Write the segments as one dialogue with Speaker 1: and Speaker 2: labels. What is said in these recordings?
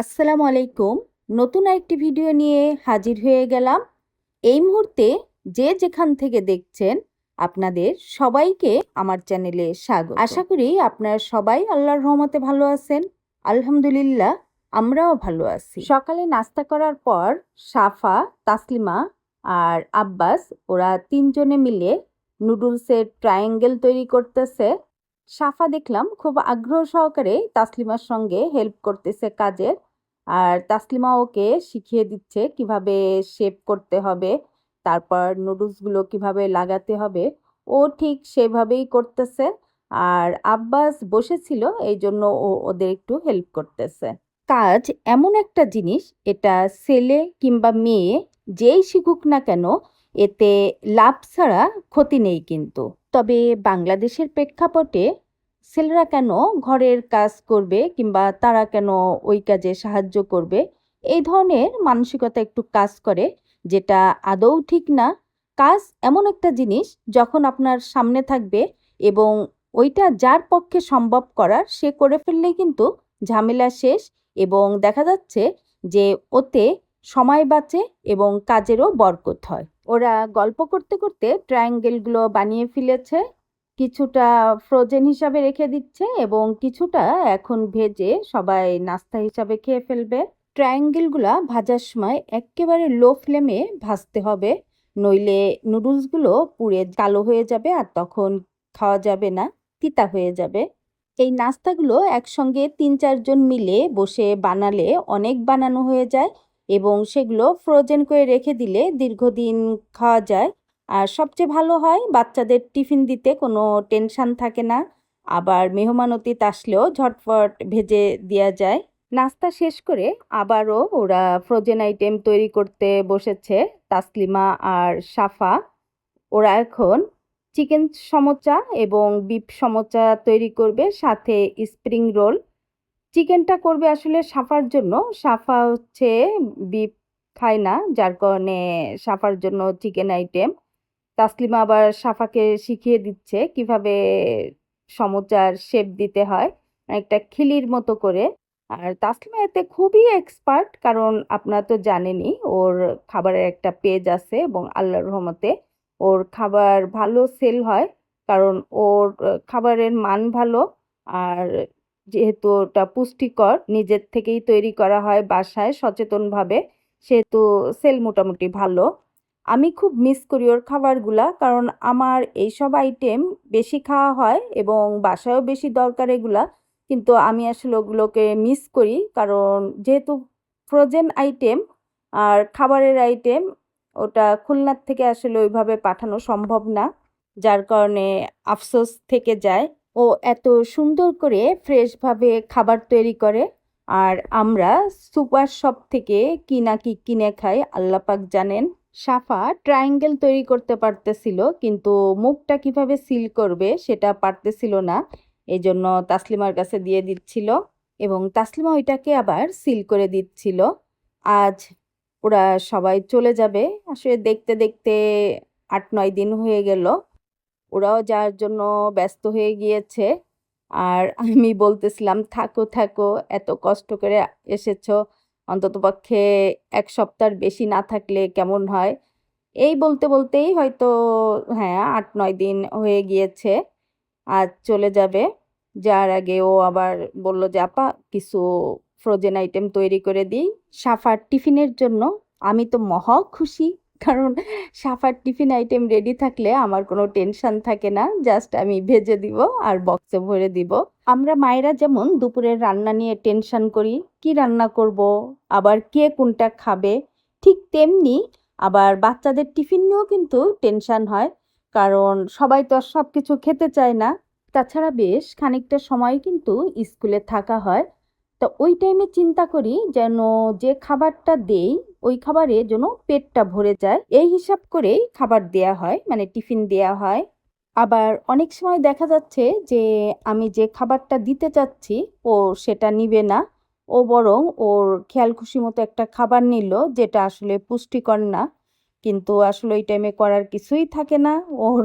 Speaker 1: আসসালামু আলাইকুম। নতুন একটি ভিডিও নিয়ে হাজির হয়ে গেলাম। এই মুহূর্তে যে যেখান থেকে দেখছেন আপনাদের সবাইকে আমার চ্যানেলে স্বাগত। আশা করি আপনারা সবাই আল্লাহর রহমতে ভালো আছেন। আলহামদুলিল্লাহ আমরাও ভালো আছি। সকালে নাস্তা করার পর সাফা তাসলিমা আর আব্বাস ওরা তিনজনে মিলে নুডলসের ট্রায়াঙ্গেল তৈরি করতেছে। সাফা দেখলাম খুব আগ্রহ সহকারে তাসলিমার সঙ্গে হেল্প করতেছে কাজের। আর তাসলিমা ওকে শিখিয়ে দিচ্ছে কীভাবে শেপ করতে হবে, তারপর নুডলসগুলো কীভাবে লাগাতে হবে। ও ঠিক সেভাবেই করতেছে আর আব্বাস বসেছিল এই জন্য ও ওদের একটু হেল্প করতেছে। কাজ এমন একটা জিনিস, এটা ছেলে কিংবা মেয়ে যেই শিখুক না কেন, এতে লাভ ছাড়া ক্ষতি নেই কিন্তু। তবে বাংলাদেশের প্রেক্ষাপটে ছেলেরা কেন ঘরের কাজ করবে কিংবা তারা কেন ওই কাজে সাহায্য করবে? এই ধরনের মানসিকতা একটু কাজ করে, যেটা আদৌ ঠিক না। কাজ এমন একটা জিনিস যখন আপনার সামনে থাকবে এবং ওইটা যার পক্ষে সম্ভব করার সে করে ফেললেই কিন্তু ঝামেলা শেষ এবং দেখা যাচ্ছে যে ওতে সময় বাঁচে এবং কাজেরও বরকত হয়। ওরা গল্প করতে করতে ট্রায়াঙ্গেলগুলো বানিয়ে ফেলেছে। কিছুটা ফ্রোজেন হিসাবে রেখে দিচ্ছে এবং কিছুটা এখন ভেজে সবাই নাস্তা হিসাবে খেয়ে ফেলবে। ট্রায়াঙ্গেলগুলা ভাজার সময় একেবারে লো ফ্লেমে ভাজতে হবে, নইলে নুডলসগুলো পুড়ে কালো হয়ে যাবে আর তখন খাওয়া যাবে না, তিতা হয়ে যাবে। এই নাস্তাগুলো একসঙ্গে তিন চারজন মিলে বসে বানালে অনেক বানানো হয়ে যায় এবং সেগুলো ফ্রোজেন করে রেখে দিলে দীর্ঘদিন খাওয়া যায়। আর সবচেয়ে ভালো হয় বাচ্চাদের টিফিন দিতে, কোনো টেনশান থাকে না। আবার মেহমান অতীত আসলেও ঝটফট ভেজে দেওয়া যায়। নাস্তা শেষ করে আবারও ওরা ফ্রোজেন আইটেম তৈরি করতে বসেছে, তাসলিমা আর সাফা ওরা এখন চিকেন সমোচা এবং বিফ সমোচা তৈরি করবে, সাথে স্প্রিং রোল। চিকেনটা করবে আসলে সাফার জন্য। সাফা হচ্ছে বিফ খায় না, যার কারণে সাফার জন্য চিকেন আইটেম তাসলিমা আবার সাফাকে শিখিয়ে দিচ্ছে কীভাবে সমোচার শেপ দিতে হয়, একটা খিলির মতো করে। আর তাসলিমা এতে খুবই এক্সপার্ট কারণ আপনারা তো জানেনই, ওর খাবারের একটা পেজ আছে এবং আল্লাহর রহমতে ওর খাবার ভালো সেল হয়, কারণ ওর খাবারের মান ভালো। আর যেহেতু ওটা পুষ্টিকর, নিজের থেকেই তৈরি করা হয় বাসায় সচেতনভাবে, সেহেতু সেল মোটামুটি ভালো। আমি খুব মিস করি ওর খাবারগুলা, কারণ আমার এইসব আইটেম বেশি খাওয়া হয় এবং বাসায়ও বেশি দরকার এগুলা। কিন্তু আমি আসলে ওগুলোকে মিস করি, কারণ যেহেতু ফ্রোজেন আইটেম আর খাবারের আইটেম ওটা খুলনার থেকে আসলে ওইভাবে পাঠানো সম্ভব না, যার কারণে আফসোস থেকে যায়। ও এত সুন্দর করে ফ্রেশভাবে খাবার তৈরি করে, আর আমরা সুপার শপ থেকে কি না কি কিনে খাই, আল্লাপাক জানেন। সাফা ট্রায়াঙ্গেল তৈরি করতে পারতেছিল, কিন্তু মুখটা কীভাবে সিল করবে সেটা পারতেছিল না। এই জন্য তাসলিমার কাছে দিয়ে দিচ্ছিল এবং তাসলিমা ওইটাকে আবার সিল করে দিচ্ছিল। আজ ওরা সবাই চলে যাবে। আসলে দেখতে দেখতে আট নয় দিন হয়ে গেল। ওরাও যার জন্য ব্যস্ত হয়ে গিয়েছে। আর আমি বলতেছিলাম, থাকো থাকো, এত কষ্ট করে এসেছ অন্ততপক্ষে এক সপ্তাহর বেশি না থাকলে কেমন হয়? এই বলতে বলতেই হয়তো হ্যাঁ আট, নয় দিন হয়ে গিয়েছে, আজ চলে যাবে। যার আগে ও আবার বলল যে, আপা, কিছু ফ্রোজেন আইটেম তৈরি করে দিই। সাফার টিফিনের জন্য। আমি তো মহা খুশি, কারণ সাফার টিফিন আইটেম রেডি থাকলে আমার কোনো টেনশন থাকে না। জাস্ট আমি ভেজে দিব আর বক্সে ভরে দিব। আমরা মায়েরা যেমন দুপুরের রান্না নিয়ে টেনশন করি, কি রান্না করব, আবার কে কোনটা খাবে, ঠিক তেমনি আবার বাচ্চাদের টিফিন নিয়েও কিন্তু টেনশন হয়, কারণ সবাই তো আর সব কিছু খেতে চায় না। তাছাড়া বেশ খানিকটা সময় কিন্তু স্কুলে থাকা হয়। তো ওই টাইমে চিন্তা করি যেন যে খাবারটা দেই, ওই খাবারে যেন পেটটা ভরে যায়। এই হিসাব করেই খাবার দেয়া হয় মানে টিফিন দেয়া হয়। আবার অনেক সময় দেখা যাচ্ছে যে আমি যে খাবারটা দিতে চাচ্ছি, ও সেটা নিবে না। ও বরং ওর খেয়াল খুশি মতো একটা খাবার নিল যেটা আসলে পুষ্টিকর না। কিন্তু আসলে ওই টাইমে করার কিছুই থাকে না। ওর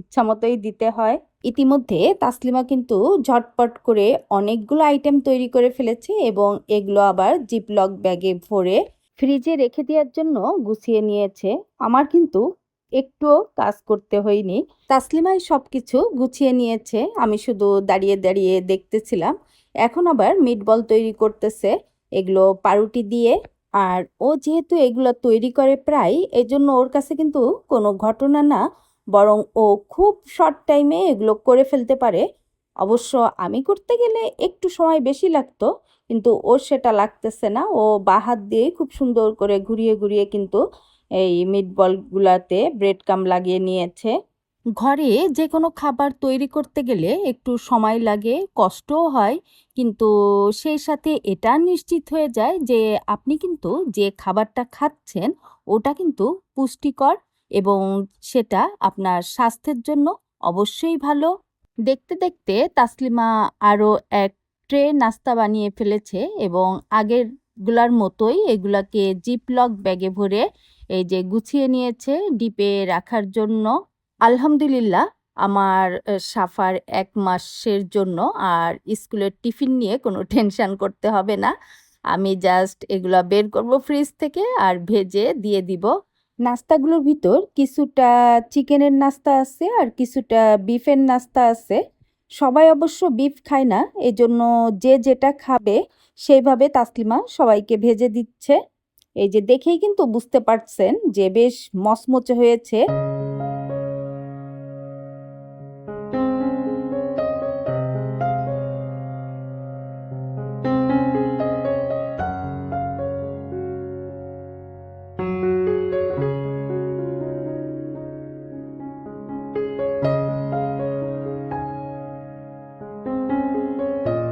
Speaker 1: ইচ্ছা মতোই দিতে হয়। ইতিমধ্যে তাসলিমা কিন্তু ঝটপট করে অনেকগুলো আইটেম তৈরি করে ফেলেছে এবং এগুলো আবার জিপলক ব্যাগে ভরে ফ্রিজে রেখে দেওয়ার জন্য গুছিয়ে নিয়েছে। আমার কিন্তু একটুও কাজ করতে হয়নি। তাসলিমাই সব কিছু গুছিয়ে নিয়েছে। আমি শুধু দাঁড়িয়ে দাঁড়িয়ে দেখতেছিলাম। এখন আবার মিটবল তৈরি করতেছে। এগুলো পাউরুটি দিয়ে। আর ও যেহেতু এগুলো তৈরি করে প্রায় এই জন্য ওর কাছে কিন্তু কোনো ঘটনা না। বরং ও খুব শর্ট টাইমে এগুলো করে ফেলতে পারে। অবশ্য আমি করতে গেলে একটু সময় বেশি লাগতো, কিন্তু ওর সেটা লাগতেছে না। ও বাহাত দিয়ে খুব সুন্দর করে ঘুরিয়ে ঘুরিয়ে কিন্তু এই মিটবলগুলাতে ব্রেড কাম লাগিয়ে নিয়েছে। ঘরে যে কোনো খাবার তৈরি করতে গেলে একটু সময় লাগে, কষ্টও হয়, কিন্তু সেই সাথে এটা নিশ্চিত হয়ে যায় যে আপনি কিন্তু যে খাবারটা খাচ্ছেন, ওটা কিন্তু পুষ্টিকর এবং সেটা আপনার স্বাস্থ্যের জন্য অবশ্যই ভালো। দেখতে দেখতে তাসলিমা আরও এক ট্রে নাস্তা বানিয়ে ফেলেছে এবং আগেরগুলার মতোই এগুলাকে জিপলক ব্যাগে ভরে এই যে গুছিয়ে নিয়েছে, ডিপে রাখার জন্য। আলহামদুলিল্লাহ, আমার সাফার এক মাসের জন্য আর স্কুলের টিফিন নিয়ে কোনো টেনশন করতে হবে না। আমি জাস্ট এগুলো বের করব ফ্রিজ থেকে আর ভেজে দিয়ে দিব। নাস্তাগুলোর ভিতর কিছুটা চিকেনের নাস্তা আছে আর কিছুটা বিফের নাস্তা আছে। সবাই অবশ্য বিফ খায় না, এজন্য যে যেটা খাবে সেইভাবে তাসলিমা সবাইকে ভেজে দিচ্ছে। এই যে দেখেই কিন্তু বুঝতে পারছেন যে বেশ মচমচে হয়েছে।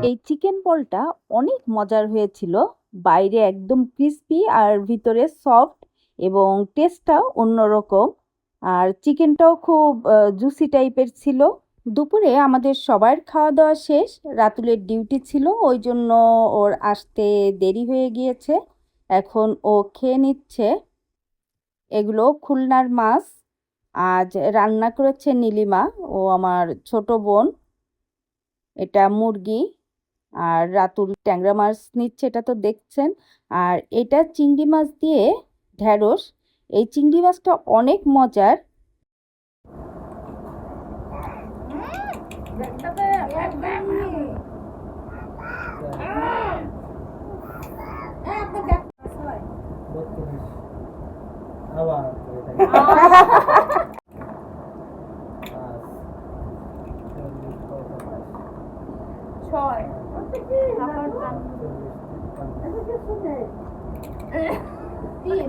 Speaker 1: এই চিকেন বলটা অনেক মজার হয়েছিল। বাইরে একদম ক্রিস্পি আর ভিতরে সফট এবং টেস্টটাও অন্যরকম। আর চিকেনটাও খুব জুসি টাইপের ছিল। দুপুরে আমাদের সবার খাওয়া দাওয়া শেষ, রাতুলের ডিউটি ছিল, ওই জন্য ওর আসতে দেরি হয়ে গিয়েছে। এখন ও খেয়ে নিচ্ছে। এগুলো খুলনার মাছ। আজ রান্না করেছে নীলিমা, ও আমার ছোট বোন। এটা মুরগি। আর রাতুল ট্যাংরা মাছ নিচ্ছে এটা তো দেখছেন। আর এটা চিংড়ি মাছ দিয়ে ঢ্যাঁড়স এই চিংড়ি মাছটা অনেক মজার।
Speaker 2: আবার
Speaker 3: ছয় তিন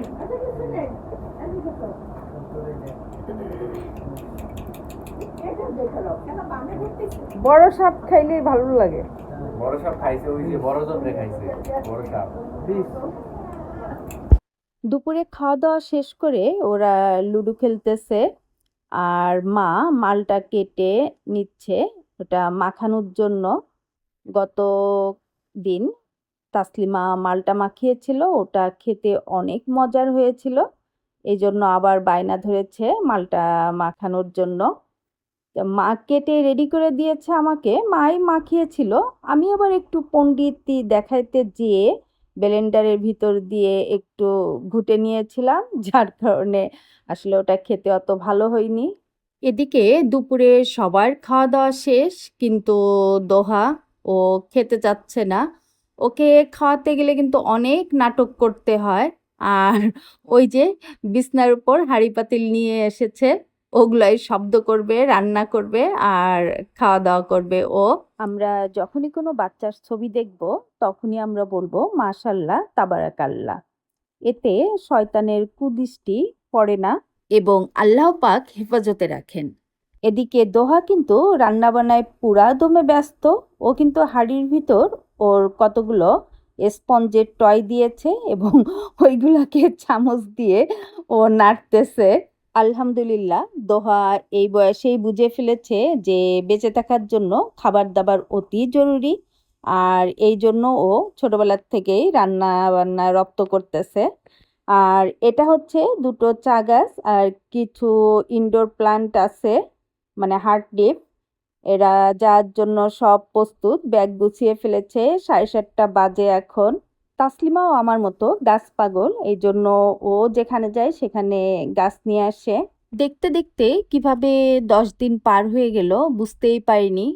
Speaker 4: বড় সাপ খাইলেই ভালো লাগে।
Speaker 5: বড় সাপ খাইছে ওই যে বড় জন্মে খাইছে। বড় সাপ।
Speaker 1: দুপুরে খাওয়া দাওয়া শেষ করে ওরা লুডো খেলতেছে আর মা মালটা কেটে নিচ্ছে ওটা মাখানোর জন্য। গত দিন তাসলিমা মালটা মাখিয়েছিল ওটা খেতে অনেক মজার হয়েছিল। এই জন্য আবার বায়না ধরেছে মালটা মাখানোর জন্য। মা কেটে রেডি করে দিয়েছে আমাকে। মাই মাখিয়েছিল। আমি আবার একটু পণ্ডিতি দেখাইতে যেয়ে ব্লেন্ডারের ভিতর দিয়ে একটু ঘুটে নিয়েছিলাম, যার কারণে আসলে ওটা খেতে অত ভালো হয়নি। এদিকে দুপুরে সবার খাওয়া দাওয়া শেষ, কিন্তু দোহা ও খেতে চাচ্ছে না। ওকে খাওয়াতে গেলে কিন্তু অনেক নাটক করতে হয়। আর ওই যে বিছনার উপর হাঁড়ি পাতিল নিয়ে এসেছে, ওগুলাই শব্দ করবে, রান্না করবে আর খাওয়া দাওয়া করবে ও। আমরা যখনই কোনো বাচ্চার ছবি দেখব, তখনই আমরা বলব, মাশাল্লাহ, তাবারাকাল্লাহ। এতে শয়তানের কুদৃষ্টি পড়ে না এবং আল্লাহ পাক হেফাজতে রাখেন। এদিকে দোহা কিন্তু রান্নাবান্নায় পুরা দমে ব্যস্ত, ও কিন্তু হাঁড়ির ভিতর ওর কতগুলো স্পঞ্জের টয় দিয়েছে এবং ওইগুলাকে চামচ দিয়ে ও নাড়তেছে। আলহামদুলিল্লাহ, দোহা এই বয়সেই বুঝে ফেলেছে যে বেঁচে থাকার জন্য খাবার দাবার অতি জরুরি আর এই জন্য ও ছোটবেলার থেকেই রান্না বান্না রপ্ত করতেছে। আর এটা হচ্ছে দুটো চা গাছ আর কিছু ইনডোর প্লান্ট আছে মানে হার্ট ডিপ এরা যাওয়ার জন্য সব প্রস্তুত। ব্যাগ গুছিয়ে ফেলেছে। সাড়ে সাতটা বাজে এখন। তাসলিমাও আমার মতো গাছ পাগল। এই জন্য ও যেখানে যায় সেখানে গাছ নিয়ে আসে। দেখতে দেখতে কীভাবে দশ দিন পার হয়ে গেল বুঝতেই পারিনি।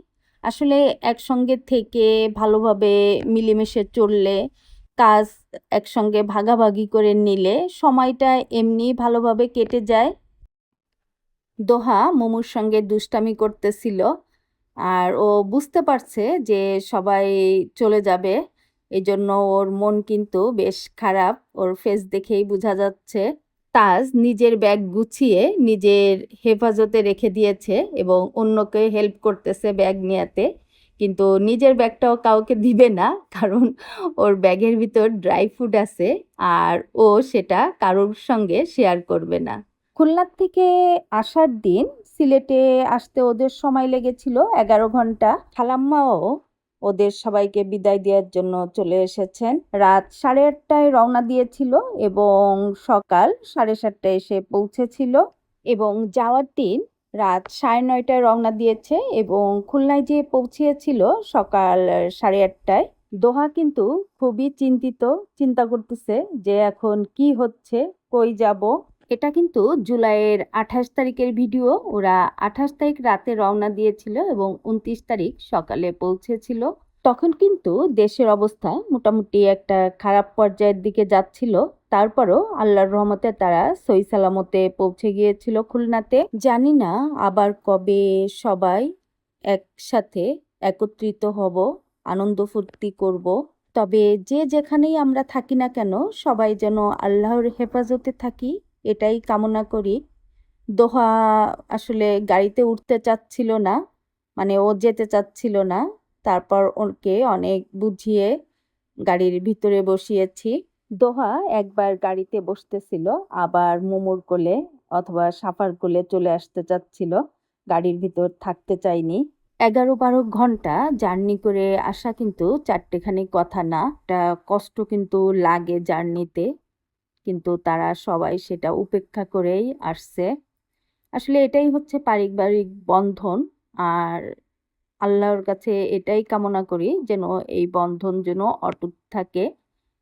Speaker 1: আসলে একসঙ্গে থেকে ভালোভাবে মিলেমিশে চললে, কাজ একসঙ্গে ভাগাভাগি করে নিলে সময়টা এমনি ভালোভাবে কেটে যায়। দোহা মোমোর সঙ্গে দুষ্টামি করতেছিল। আর ও বুঝতে পারছে যে সবাই চলে যাবে এই জন্য ওর মন কিন্তু বেশ খারাপ। ওর ফেস দেখেই বোঝা যাচ্ছে, তাজ নিজের ব্যাগ গুছিয়ে নিজের হেফাজতে রেখে দিয়েছে এবং অন্যকে হেল্প করতেছে ব্যাগ নেওয়াতে কিন্তু নিজের ব্যাগটাও কাউকে দিবে না, কারণ ওর ব্যাগের ভিতর ড্রাই ফ্রুট আছে আর ও সেটা কারোর সঙ্গে শেয়ার করবে না। খুলনার থেকে আসার দিন সিলেটে আসতে ওদের সময় লেগেছিল এগারো ঘণ্টা। খালাম্মাও ওদের সবাইকে বিদায় দেওয়ার জন্য চলে এসেছেন। রাত সাড়ে আটটায় রওনা দিয়েছিল এবং সকাল সাড়ে সাতটায় এসে পৌঁছেছিল। এবং যাওয়ার দিন রাত সাড়ে নয়টায় রওনা দিয়েছে এবং খুলনায় যেয়ে পৌঁছিয়েছিল সকাল সাড়ে আটটায়। দোহা কিন্তু খুবই চিন্তিত, চিন্তা করতেছে যে এখন কি হচ্ছে, কই যাব। এটা কিন্তু জুলাইয়ের আঠাশ তারিখের ভিডিও। ওরা আঠাশ তারিখ রাতে রওনা দিয়েছিল এবং উনত্রিশ তারিখ সকালে পৌঁছেছিল। তখন কিন্তু দেশের অবস্থা মোটামুটি একটা খারাপ পর্যায়ের দিকে যাচ্ছিল। তারপরও আল্লাহর রহমতে তারা সই সালামতে পৌঁছে গিয়েছিল খুলনাতে। জানি না আবার কবে সবাই একসাথে একত্রিত হব, আনন্দ ফুর্তি করব। তবে যে যেখানেই আমরা থাকি না কেন, সবাই যেন আল্লাহর হেফাজতে থাকি। এটাই কামনা করি। দোহা আসলে গাড়িতে উঠতে চাচ্ছিল না মানে ও যেতে চাচ্ছিল না। তারপর ওকে অনেক বুঝিয়ে গাড়ির ভিতরে বসিয়েছি। দোহা একবার গাড়িতে বসতেছিল, আবার মোমোর কোলে অথবা সাফার কোলে চলে আসতে চাচ্ছিল। গাড়ির ভিতর থাকতে চাইনি। এগারো বারো ঘণ্টা জার্নি করে আসা কিন্তু চারটেখানি কথা না, একটা কষ্ট কিন্তু লাগে জার্নিতে। কিন্তু তারা সবাই সেটা উপেক্ষা করেই আসছে। আসলে এটাই হচ্ছে পারিবারিক বন্ধন। আর আল্লাহর কাছে এটাই কামনা করি যেন এই বন্ধন যেন অটুট থাকে,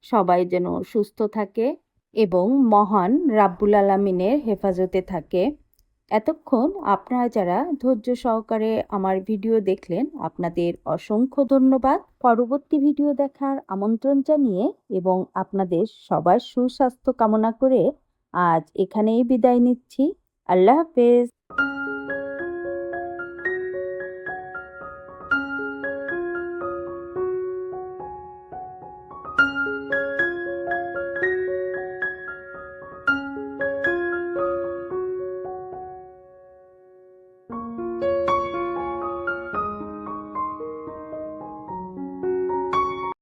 Speaker 1: সবাই যেন সুস্থ থাকে এবং মহান রাব্বুল আলমিনের হেফাজতে থাকে। এতক্ষণ আপনারা যারা ধৈর্য সহকারে আমার ভিডিও দেখলেন, আপনাদের অসংখ্য ধন্যবাদ। পরবর্তী ভিডিও দেখার আমন্ত্রণ জানিয়ে এবং আপনাদের সবার সুস্বাস্থ্য কামনা করে আজ এখানেই বিদায় নিচ্ছি। আল্লাহ হাফেজ।